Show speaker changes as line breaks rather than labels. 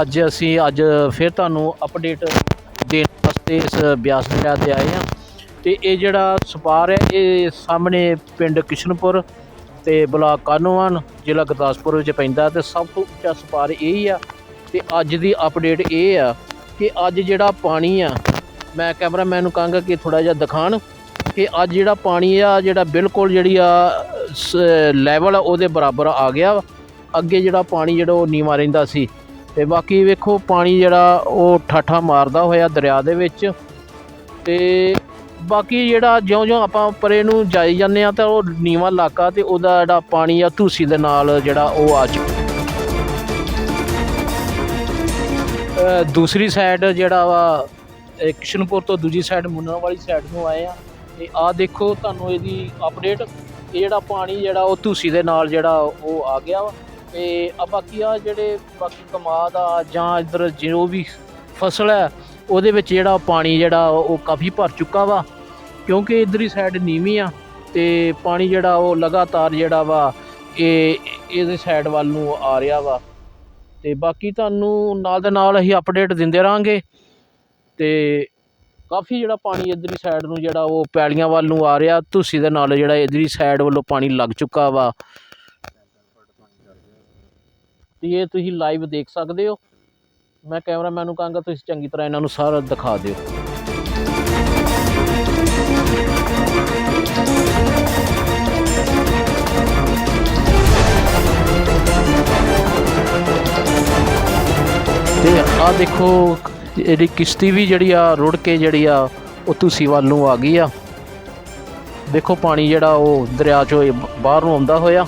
ਅੱਜ ਅਸੀਂ ਅੱਜ ਫਿਰ ਤੁਹਾਨੂੰ ਅਪਡੇਟ ਦੇਣ ਵਾਸਤੇ ਇਸ ਬਿਆਸ ਦਰਿਆ ਤੇ ਆਏ ਹਾਂ ਤੇ ਇਹ ਜਿਹੜਾ ਸਪਾਰ ਹੈ, ਇਹ ਸਾਹਮਣੇ ਪਿੰਡ ਕਿਸ਼ਨਪੁਰ ਤੇ ਬਲਾਕ ਕਾਨੋਵਾਨ, ਜ਼ਿਲ੍ਹਾ ਗੁਰਦਾਸਪੁਰ ਵਿੱਚ ਪੈਂਦਾ ਤੇ ਸਭ ਤੋਂ ਉੱਚਾ ਸਪਾਰ ਇਹ ਹੀ ਆ ਤੇ ਅੱਜ ਦੀ ਅਪਡੇਟ ਇਹ ਆ ਕਿ ਅੱਜ ਜਿਹੜਾ ਪਾਣੀ ਆ, ਮੈਂ ਕੈਮਰਾਮੈਨ ਨੂੰ ਕਹਾਂਗਾ ਕਿ ਥੋੜਾ ਜਿਹਾ ਦਿਖਾਣ ਕਿ ਅੱਜ ਜਿਹੜਾ ਪਾਣੀ ਆ, ਜਿਹੜਾ ਬਿਲਕੁਲ ਜਿਹੜੀ ਆ ਲੈਵਲ ਉਹਦੇ ਬਰਾਬਰ ਆ ਗਿਆ ਵਾ। ਅੱਗੇ ਜਿਹੜਾ ਪਾਣੀ ਜਿਹੜਾ ਉਹ ਨੀਵਾਂ ਰਹਿੰਦਾ ਸੀ ਤੇ ਬਾਕੀ ਵੇਖੋ ਪਾਣੀ ਜਿਹੜਾ ਉਹ ਠਾਠਾ ਮਾਰਦਾ ਹੋਇਆ ਦਰਿਆ ਦੇ ਵਿੱਚ। ਤੇ ਬਾਕੀ ਜਿਹੜਾ ਜਿਉਂ-ਜਿਉਂ ਆਪਾਂ ਪਰੇ ਨੂੰ ਜਾਈ ਜਾਂਦੇ ਆ ਤਾਂ ਉਹ ਨੀਵਾਂ ਇਲਾਕਾ ਤੇ ਉਹਦਾ ਜਿਹੜਾ ਪਾਣੀ ਆ ਧੂਸੀ ਦੇ ਨਾਲ ਜਿਹੜਾ ਉਹ ਆ ਚੁੱਕਾ ਦੂਸਰੀ ਸਾਈਡ ਜਿਹੜਾ ਵਾ ਕਿਸ਼ਨਪੁਰ ਤੋਂ ਦੂਜੀ ਸਾਈਡ ਮੁੰਨਾ ਵਾਲੀ ਸਾਈਡ ਨੂੰ ਆਏ ਆ। ਤੇ ਆ ਦੇਖੋ ਤੁਹਾਨੂੰ ਇਹਦੀ ਅਪਡੇਟ ਇਹ ਜਿਹੜਾ ਪਾਣੀ ਜਿਹੜਾ ਉਹ ਧੂਸੀ ਦੇ ਨਾਲ ਜਿਹੜਾ ਉਹ ਆ ਗਿਆ ਵਾ। ਤੇ ਆ ਬਾਕੀ ਆ ਜਿਹੜੇ ਬਾਕੀ ਕਮਾਦ ਆ ਜਾਂ ਇਧਰ ਜੋ ਵੀ ਫਸਲ ਹੈ, ਉਹਦੇ ਵਿੱਚ ਜਿਹੜਾ ਪਾਣੀ ਜਿਹੜਾ ਉਹ ਕਾਫੀ ਭਰ ਚੁੱਕਾ ਵਾ, ਕਿਉਂਕਿ ਇਧਰਲੀ ਸਾਈਡ ਨੀਵੀਂ ਆ ਤੇ ਪਾਣੀ ਜਿਹੜਾ ਉਹ ਲਗਾਤਾਰ ਜਿਹੜਾ ਵਾ ਇਹ ਇਹਦੇ ਸਾਈਡ ਵੱਲ ਨੂੰ ਆ ਰਿਹਾ ਵਾ। ਤੇ ਬਾਕੀ ਤੁਹਾਨੂੰ ਨਾਲ ਦੇ ਨਾਲ ਅਸੀਂ ਅਪਡੇਟ ਦਿੰਦੇ ਰਾਂਗੇ ਤੇ ਕਾਫੀ ਜਿਹੜਾ ਪਾਣੀ ਇਧਰਲੀ ਸਾਈਡ ਨੂੰ ਜਿਹੜਾ ਉਹ ਪੈਲੀਆਂ ਵੱਲ ਨੂੰ ਆ ਰਿਹਾ ਧੁੱਸੀ ਦੇ ਨਾਲ ਜਿਹੜਾ ਇਧਰਲੀ ਸਾਈਡ ਵੱਲੋਂ ਪਾਣੀ ਲੱਗ ਚੁੱਕਾ ਵਾ। ਤੇ ਇਹ ਤੁਸੀਂ ਲਾਈਵ ਦੇਖ ਸਕਦੇ ਹੋ। ਮੈਂ ਕੈਮਰਾਮੈਨ ਨੂੰ ਕਹਾਂਗਾ, ਤੁਸੀਂ ਚੰਗੀ ਤਰ੍ਹਾਂ ਇਹਨਾਂ ਨੂੰ ਸਾਰਾ ਦਿਖਾ ਦਿਓ। ਤੇ ਆ ਦੇਖੋ ਇਹਦੀ ਕਿਸ਼ਤੀ ਵੀ ਜਿਹੜੀ ਆ, ਰੁੜ ਕੇ ਜਿਹੜੀ ਆ, ਉਹ ਤੁਸੀਂ ਵੱਲ ਨੂੰ ਆ ਗਈ ਆ। ਦੇਖੋ ਪਾਣੀ ਜਿਹੜਾ ਉਹ ਦਰਿਆ ਚੋਂ ਬਾਹਰ ਨੂੰ ਆਉਂਦਾ ਹੋਇਆ।